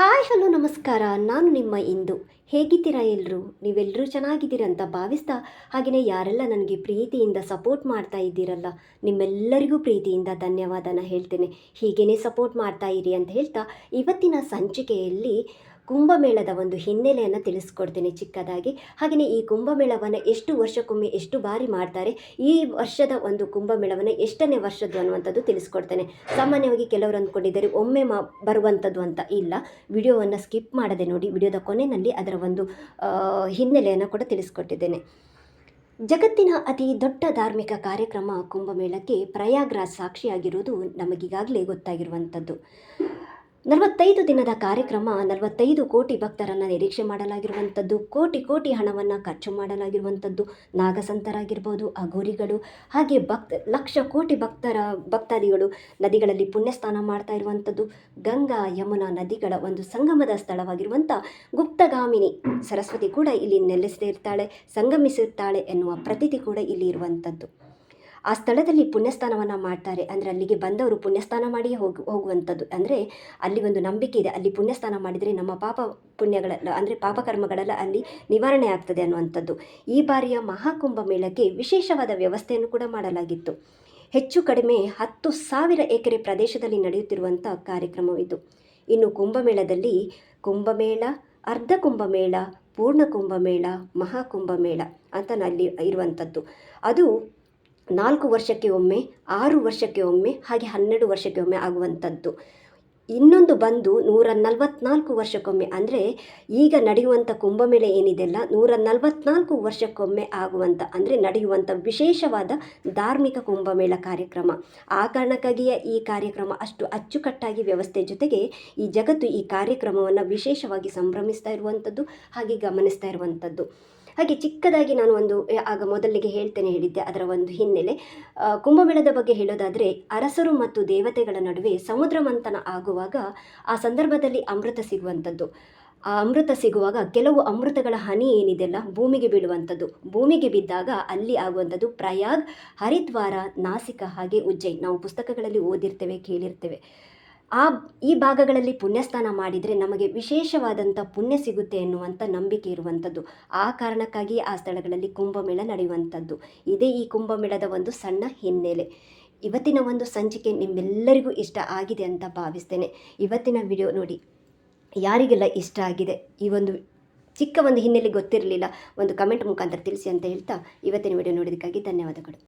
Hi, hello, ನಮಸ್ಕಾರ. ನಾನು ನಿಮ್ಮ ಇಂದು. ಹೇಗಿದ್ದೀರಾ ಎಲ್ಲರೂ ನೀವೆಲ್ಲರೂ ಚೆನ್ನಾಗಿದ್ದೀರ ಅಂತ ಭಾವಿಸ್ತಾ, ಹಾಗೆಯೇ ಯಾರೆಲ್ಲ ನನಗೆ ಪ್ರೀತಿಯಿಂದ ಸಪೋರ್ಟ್ ಮಾಡ್ತಾ ಇದ್ದೀರಲ್ಲ, ನಿಮ್ಮೆಲ್ಲರಿಗೂ ಪ್ರೀತಿಯಿಂದ ಧನ್ಯವಾದನ ಹೇಳ್ತೇನೆ. ಹೀಗೇ ಸಪೋರ್ಟ್ ಮಾಡ್ತಾ ಇರಿ ಅಂತ ಹೇಳ್ತಾ, ಇವತ್ತಿನ ಸಂಚಿಕೆಯಲ್ಲಿ ಕುಂಭಮೇಳದ ಒಂದು ಹಿನ್ನೆಲೆಯನ್ನು ತಿಳಿಸ್ಕೊಡ್ತೇನೆ ಚಿಕ್ಕದಾಗಿ. ಹಾಗೆಯೇ ಈ ಕುಂಭಮೇಳವನ್ನು ಎಷ್ಟು ವರ್ಷಕ್ಕೊಮ್ಮೆ ಎಷ್ಟು ಬಾರಿ ಮಾಡ್ತಾರೆ, ಈ ವರ್ಷದ ಒಂದು ಕುಂಭಮೇಳವನ್ನು ಎಷ್ಟನೇ ವರ್ಷದ್ದು ಅನ್ನುವಂಥದ್ದು ತಿಳಿಸ್ಕೊಡ್ತೇನೆ. ಸಾಮಾನ್ಯವಾಗಿ ಕೆಲವರು ಅಂದ್ಕೊಂಡಿದ್ದಾರೆ, ಒಮ್ಮೆ ಮಾ, ಬರುವಂಥದ್ದು ಅಂತ ಇಲ್ಲ. ವಿಡಿಯೋವನ್ನು ಸ್ಕಿಪ್ ಮಾಡದೆ ನೋಡಿ, ವಿಡಿಯೋದ ಕೊನೆಯಲ್ಲಿ ಅದರ ಒಂದು ಹಿನ್ನೆಲೆಯನ್ನು ಕೂಡ ತಿಳಿಸ್ಕೊಟ್ಟಿದ್ದೇನೆ. ಜಗತ್ತಿನ ಅತಿ ದೊಡ್ಡ ಧಾರ್ಮಿಕ ಕಾರ್ಯಕ್ರಮ ಕುಂಭಮೇಳಕ್ಕೆ ಪ್ರಯಾಗ್ರಾಜ್ ಸಾಕ್ಷಿಯಾಗಿರುವುದು ನಮಗೀಗಾಗಲೇ ಗೊತ್ತಾಗಿರುವಂಥದ್ದು. ನಲವತ್ತೈದು ದಿನದ ಕಾರ್ಯಕ್ರಮ, ನಲವತ್ತೈದು ಕೋಟಿ ಭಕ್ತರನ್ನು ನಿರೀಕ್ಷೆ ಮಾಡಲಾಗಿರುವಂಥದ್ದು, ಕೋಟಿ ಕೋಟಿ ಹಣವನ್ನು ಖರ್ಚು ಮಾಡಲಾಗಿರುವಂಥದ್ದು, ನಾಗಸಂತರಾಗಿರ್ಬೋದು, ಅಘೋರಿಗಳು, ಹಾಗೆ ಭಕ್ತ, ಲಕ್ಷ ಕೋಟಿ ಭಕ್ತರ, ಭಕ್ತಾದಿಗಳು ನದಿಗಳಲ್ಲಿ ಪುಣ್ಯಸ್ನಾನ ಮಾಡ್ತಾ ಇರುವಂಥದ್ದು, ಗಂಗಾ ಯಮುನಾ ನದಿಗಳ ಒಂದು ಸಂಗಮದ ಸ್ಥಳವಾಗಿರುವಂಥ ಗುಪ್ತಗಾಮಿನಿ ಸರಸ್ವತಿ ಕೂಡ ಇಲ್ಲಿ ನೆಲೆಸಿರ್ತಾಳೆ, ಸಂಗಮಿಸಿರ್ತಾಳೆ ಎನ್ನುವ ಪ್ರತೀತಿ ಕೂಡ ಇಲ್ಲಿ ಇರುವಂಥದ್ದು. ಆ ಸ್ಥಳದಲ್ಲಿ ಪುಣ್ಯಸ್ಥಾನವನ್ನು ಮಾಡ್ತಾರೆ. ಅಂದರೆ ಅಲ್ಲಿಗೆ ಬಂದವರು ಪುಣ್ಯಸ್ಥಾನ ಮಾಡಿಯೇ ಹೋಗಿ, ಹೋಗುವಂಥದ್ದು. ಅಂದರೆ ಅಲ್ಲಿ ಒಂದು ನಂಬಿಕೆ ಇದೆ. ಅಲ್ಲಿ ಪುಣ್ಯಸ್ಥಾನ ಮಾಡಿದರೆ ನಮ್ಮ ಪಾಪ ಪುಣ್ಯಗಳೆಲ್ಲ ಅಂದರೆ ಪಾಪಕರ್ಮಗಳೆಲ್ಲ ಅಲ್ಲಿ ನಿವಾರಣೆ ಆಗ್ತದೆ ಅನ್ನುವಂಥದ್ದು. ಈ ಬಾರಿಯ ಮಹಾಕುಂಭ ಮೇಳಕ್ಕೆ ವಿಶೇಷವಾದ ವ್ಯವಸ್ಥೆಯನ್ನು ಕೂಡ ಮಾಡಲಾಗಿತ್ತು. ಹೆಚ್ಚು ಕಡಿಮೆ ಹತ್ತು ಸಾವಿರ ಎಕರೆ ಪ್ರದೇಶದಲ್ಲಿ ನಡೆಯುತ್ತಿರುವಂಥ ಕಾರ್ಯಕ್ರಮವಿದು. ಇನ್ನು ಕುಂಭಮೇಳದಲ್ಲಿ ಕುಂಭಮೇಳ ಅರ್ಧ ಕುಂಭಮೇಳ ಪೂರ್ಣ ಕುಂಭಮೇಳ ಮಹಾಕುಂಭಮೇಳ ಅಂತ ಅಲ್ಲಿ ಇರುವಂಥದ್ದು. ಅದು ನಾಲ್ಕು ವರ್ಷಕ್ಕೆ ಒಮ್ಮೆ ಆರು ವರ್ಷಕ್ಕೆ ಒಮ್ಮೆ ಹಾಗೆ ಹನ್ನೆರಡು ವರ್ಷಕ್ಕೆ ಒಮ್ಮೆ ಆಗುವಂಥದ್ದು. ಇನ್ನೊಂದು ಬಂದು ನೂರ ನಲವತ್ನಾಲ್ಕು ವರ್ಷಕ್ಕೊಮ್ಮೆ, ಅಂದರೆ ಈಗ ನಡೆಯುವಂಥ ಕುಂಭಮೇಳ ಏನಿದೆಲ್ಲ ನೂರ ನಲವತ್ನಾಲ್ಕು ವರ್ಷಕ್ಕೊಮ್ಮೆ ಆಗುವಂಥ ಅಂದರೆ ನಡೆಯುವಂಥ ವಿಶೇಷವಾದ ಧಾರ್ಮಿಕ ಕುಂಭಮೇಳ ಕಾರ್ಯಕ್ರಮ. ಆ ಕಾರಣಕ್ಕಾಗಿಯೇ ಈ ಕಾರ್ಯಕ್ರಮ ಅಷ್ಟು ಅಚ್ಚುಕಟ್ಟಾಗಿ ವ್ಯವಸ್ಥೆ ಜೊತೆಗೆ ಈ ಜಗತ್ತು ಈ ಕಾರ್ಯಕ್ರಮವನ್ನು ವಿಶೇಷವಾಗಿ ಸಂಭ್ರಮಿಸ್ತಾ ಇರುವಂಥದ್ದು ಹಾಗೆ ಗಮನಿಸ್ತಾ ಇರುವಂಥದ್ದು ಹಾಗೆ ಚಿಕ್ಕದಾಗಿ ನಾನು ಒಂದು, ಆಗ ಮೊದಲಿಗೆ ಹೇಳ್ತೇನೆ, ಹೇಳಿದ್ದೆ ಅದರ ಒಂದು ಹಿನ್ನೆಲೆ. ಕುಂಭಮೇಳದ ಬಗ್ಗೆ ಹೇಳೋದಾದರೆ, ಅರಸರು ಮತ್ತು ದೇವತೆಗಳ ನಡುವೆ ಸಮುದ್ರ ಮಂಥನ ಆಗುವಾಗ ಆ ಸಂದರ್ಭದಲ್ಲಿ ಅಮೃತ ಸಿಗುವಂಥದ್ದು. ಆ ಅಮೃತ ಸಿಗುವಾಗ ಕೆಲವು ಅಮೃತಗಳ ಹನಿ ಏನಿದೆಯಲ್ಲ ಭೂಮಿಗೆ ಬೀಳುವಂಥದ್ದು. ಭೂಮಿಗೆ ಬಿದ್ದಾಗ ಅಲ್ಲಿ ಆಗುವಂಥದ್ದು ಪ್ರಯಾಗ್, ಹರಿದ್ವಾರ, ನಾಸಿಕ ಹಾಗೆ ಉಜ್ಜೈನ್ ನಾವು ಪುಸ್ತಕಗಳಲ್ಲಿ ಓದಿರ್ತೇವೆ, ಕೇಳಿರ್ತೇವೆ. ಆ, ಈ ಭಾಗಗಳಲ್ಲಿ ಪುಣ್ಯಸ್ನಾನ ಮಾಡಿದರೆ ನಮಗೆ ವಿಶೇಷವಾದಂಥ ಪುಣ್ಯ ಸಿಗುತ್ತೆ ಎನ್ನುವಂಥ ನಂಬಿಕೆ ಇರುವಂಥದ್ದು. ಆ ಕಾರಣಕ್ಕಾಗಿ ಆ ಸ್ಥಳಗಳಲ್ಲಿ ಕುಂಭಮೇಳ ನಡೆಯುವಂಥದ್ದು. ಇದೇ ಈ ಕುಂಭಮೇಳದ ಒಂದು ಸಣ್ಣ ಹಿನ್ನೆಲೆ. ಇವತ್ತಿನ ಒಂದು ಸಂಚಿಕೆ ನಿಮ್ಮೆಲ್ಲರಿಗೂ ಇಷ್ಟ ಆಗಿದೆ ಅಂತ ಭಾವಿಸ್ತೇನೆ. ಇವತ್ತಿನ ವಿಡಿಯೋ ನೋಡಿ, ಯಾರಿಗೆಲ್ಲ ಇಷ್ಟ ಆಗಿದೆ? ಈ ಒಂದು ಚಿಕ್ಕ ಒಂದು ಹಿನ್ನೆಲೆ ಗೊತ್ತಿರಲಿಲ್ಲ, ಒಂದು ಕಮೆಂಟ್ ಮುಖಾಂತರ ತಿಳಿಸಿ ಅಂತ ಹೇಳ್ತಾ ಇವತ್ತಿನ ವಿಡಿಯೋ ನೋಡೋದಕ್ಕಾಗಿ ಧನ್ಯವಾದಗಳು.